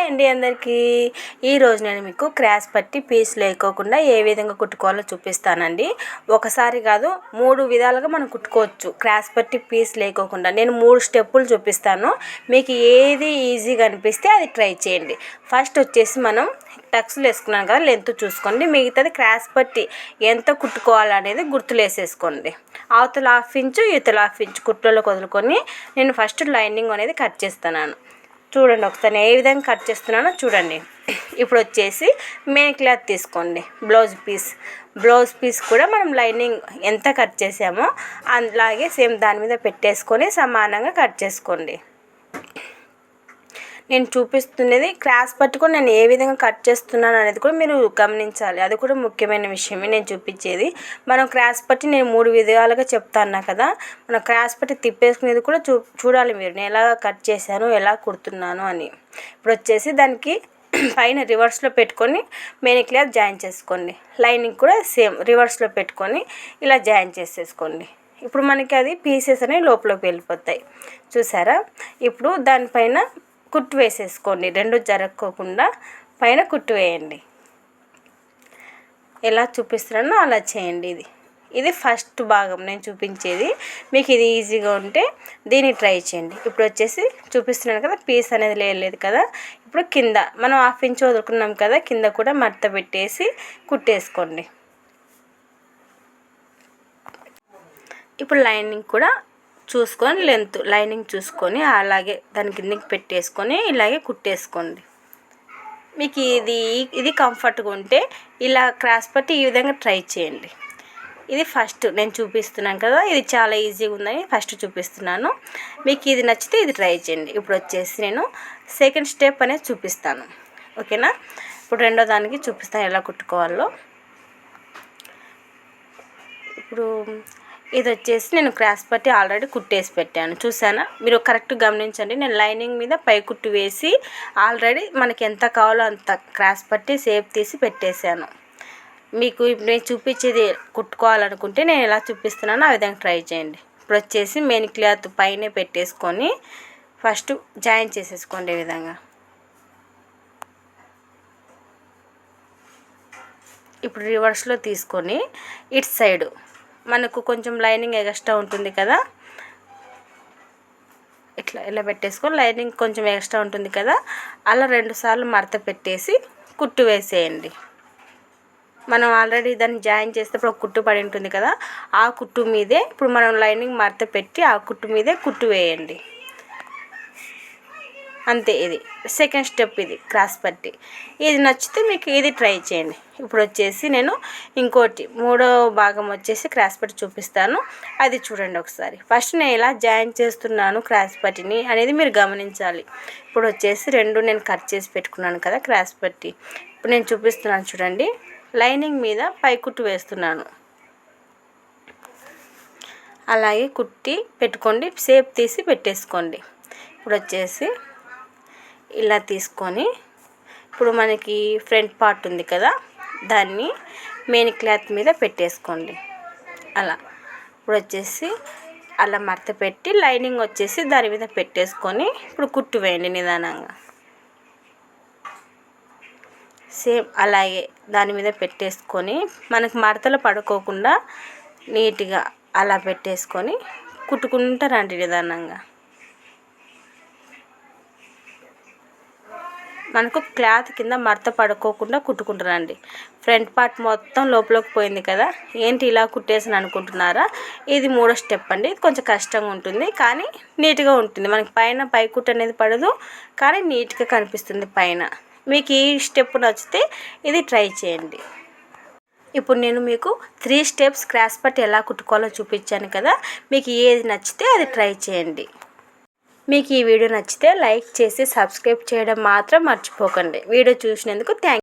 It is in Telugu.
హాయ్ అండి అందరికీ. ఈరోజు నేను మీకు క్రాస్ పట్టి పీస్ లేకోకుండా ఏ విధంగా కుట్టుకోవాలో చూపిస్తానండి. ఒకసారి కాదు మూడు విధాలుగా మనం కుట్టుకోవచ్చు. క్రాస్ పట్టి పీస్ లేకోకుండా నేను మూడు స్టెప్పులు చూపిస్తాను. మీకు ఏది ఈజీగా అనిపిస్తే అది ట్రై చేయండి. ఫస్ట్ వచ్చేసి మనం టక్స్లు వేసుకున్నాం కదా లెంత్ చూసుకోండి. మిగతాది క్రాస్ పట్టి ఎంత కుట్టుకోవాలనేది గుర్తులు వేసేసుకోండి. అవతల హాఫ్ ఇంచు ఇవతల హాఫ్ ఇంచు కుట్లలో వదులుకొని నేను ఫస్ట్ లైనింగ్ అనేది కట్ చేస్తున్నాను. చూడండి ఒకసారి ఏ విధంగా కట్ చేస్తున్నానో చూడండి. ఇప్పుడు వచ్చేసి మెయిన్ క్లాత్ తీసుకోండి. బ్లౌజ్ పీస్ బ్లౌజ్ పీస్ కూడా మనం లైనింగ్ ఎంత కట్ చేసామో అలాగే సేమ్ దాని మీద పెట్టేసుకొని సమానంగా కట్ చేసుకోండి. నేను చూపిస్తున్నది క్రాస్ పట్టుకొని నేను ఏ విధంగా కట్ చేస్తున్నాను అనేది కూడా మీరు గమనించాలి. అది కూడా ముఖ్యమైన విషయమే నేను చూపించేది. మనం క్రాస్ పట్టి నేను మూడు విధాలుగా చెప్తాను కదా. మనం క్రాస్ పట్టి తిప్పేసుకునేది కూడా చూ చూడాలి మీరు. నేను ఎలా కట్ చేశాను ఎలా కుడుతున్నాను అని. ఇప్పుడు వచ్చేసి దానికి పైన రివర్స్లో పెట్టుకొని మెయిన్ క్లియర్ జాయిన్ చేసుకోండి. లైనింగ్ కూడా సేమ్ రివర్స్లో పెట్టుకొని ఇలా జాయిన్ చేసేసుకోండి. ఇప్పుడు మనకి అది పీసెస్ అనేవి లోపలికి వెళ్ళిపోతాయి. చూసారా? ఇప్పుడు దానిపైన కుట్టు వేసేసుకోండి. రెండు జరక్కోకుండా పైన కుట్టు వేయండి. ఎలా చూపిస్తున్నానో అలా చేయండి ఇది. ఇది ఫస్ట్ భాగం. నేను చూపించేది మీకు ఇది ఈజీగా ఉంటే దీన్ని ట్రై చేయండి. ఇప్పుడు వచ్చేసి చూపిస్తున్నాను కదా పీస్ అనేది లేదు కదా. ఇప్పుడు కింద మనం హాఫ్ ఇంచ్ వదులుకున్నాం కదా కింద కూడా మడత పెట్టేసి కుట్టేసుకోండి. ఇప్పుడు లైనింగ్ కూడా చూసుకొని లెంత్ లైనింగ్ చూసుకొని అలాగే దాని కిందకి పెట్టేసుకొని ఇలాగే కుట్టేసుకోండి. మీకు ఇది ఇది కంఫర్ట్గా ఉంటే ఇలా క్రాస్ పట్టి ఈ విధంగా ట్రై చేయండి. ఇది ఫస్ట్ నేను చూపిస్తున్నాను కదా ఇది చాలా ఈజీగా ఉందని ఫస్ట్ చూపిస్తున్నాను. మీకు ఇది నచ్చితే ఇది ట్రై చేయండి. ఇప్పుడు వచ్చేసి నేను సెకండ్ స్టెప్ అనేది చూపిస్తాను. ఓకేనా? ఇప్పుడు రెండో దానికి చూపిస్తాను ఎలా కుట్టుకోవాలో. ఇప్పుడు ఇది వచ్చేసి నేను క్రాస్ పట్టి ఆల్రెడీ కుట్టేసి పెట్టాను. చూసానా మీరు కరెక్ట్ గమనించండి. నేను లైనింగ్ మీద పై కుట్టు వేసి ఆల్రెడీ మనకి ఎంత కావాలో అంత క్రాస్ పట్టి సేప్ తీసి పెట్టేశాను. మీకు నేను చూపించేది కుట్టుకోవాలనుకుంటే నేను ఎలా చూపిస్తున్నానో ఆ విధంగా ట్రై చేయండి. ఇప్పుడు వచ్చేసి మెయిన్ క్లాత్ పైనే పెట్టేసుకొని ఫస్ట్ జాయిన్ చేసేసుకోండి ఈ విధంగా. ఇప్పుడు రివర్స్లో తీసుకొని ఇటు సైడు మనకు కొంచెం లైనింగ్ ఎక్స్ట్రా ఉంటుంది కదా? ఇట్లా ఇలా పెట్టేసుకొని లైనింగ్ కొంచెం ఎక్స్ట్రా ఉంటుంది కదా? అలా రెండు సార్లు మడత పెట్టేసి కుట్టు వేసేయండి. మనం ఆల్రెడీ దాన్ని జాయిన్ చేసేటప్పుడు ఒక కుట్టు పడి ఉంటుంది కదా? ఆ కుట్టు మీదే ఇప్పుడు మనం లైనింగ్ మడత పెట్టి ఆ కుట్టు మీదే కుట్టు వేయండి. అంతే ఇది. సెకండ్ స్టెప్ ఇది క్రాస్ పట్టి. ఇది నచ్చితే మీకు ఇది ట్రై చేయండి. ఇప్పుడు వచ్చేసి నేను ఇంకోటి మూడో భాగం వచ్చేసి క్రాస్ పట్టి చూపిస్తాను. అది చూడండి ఒకసారి. ఫస్ట్ నేను ఇలా జాయిన్ చేస్తున్నాను క్రాస్ పట్టిని అనేది మీరు గమనించాలి. ఇప్పుడు వచ్చేసి రెండు నేను కట్ చేసి పెట్టుకున్నాను కదా క్రాస్ పట్టి. ఇప్పుడు నేను చూపిస్తున్నాను చూడండి. లైనింగ్ మీద పైకుట్టు వేస్తున్నాను. అలాగే కుట్టి పెట్టుకోండి. సేప్ తీసి పెట్టేసుకోండి. ఇప్పుడు వచ్చేసి ఇలా తీసుకొని ఇప్పుడు మనకి ఫ్రంట్ పార్ట్ ఉంది కదా దాన్ని మెయిన్ క్లాత్ మీద పెట్టేసుకోండి. అలా. ఇప్పుడు వచ్చేసి అలా మడత పెట్టి లైనింగ్ వచ్చేసి దాని మీద పెట్టేసుకొని ఇప్పుడు కుట్టు వేయండి నిదానంగా. సేమ్ అలాగే దాని మీద పెట్టేసుకొని మనకు మడతలు పడుకోకుండా నీట్గా అలా పెట్టేసుకొని కుట్టుకుంటారండి నిదానంగా. మనకు క్లాత్ కింద మడత పడుకోకుండా కుట్టుకుంటారండి. ఫ్రంట్ పార్ట్ మొత్తం లోపలికి పోయింది కదా? ఏంటి ఇలా కుట్టేసాను అనుకుంటున్నారా? ఇది మూడో స్టెప్ అండి. ఇది కొంచెం కష్టంగా ఉంటుంది. కానీ నీట్గా ఉంటుంది. మనకి పైన పై కుట్టు అనేది పడదు. కానీ నీట్గా కనిపిస్తుంది పైన. మీకు ఈ స్టెప్ నచ్చితే ఇది ట్రై చేయండి. ఇప్పుడు నేను మీకు త్రీ స్టెప్స్ క్రాస్ పట్టి ఎలా కుట్టుకోవాలో చూపించాను కదా? మీకు ఏది నచ్చితే అది ట్రై చేయండి. మీకు ఈ వీడియో నచ్చితే లైక్ చేసి సబ్స్క్రైబ్ చేయడం మాత్రం మర్చిపోకండి. వీడియో చూసినందుకు థ్యాంక్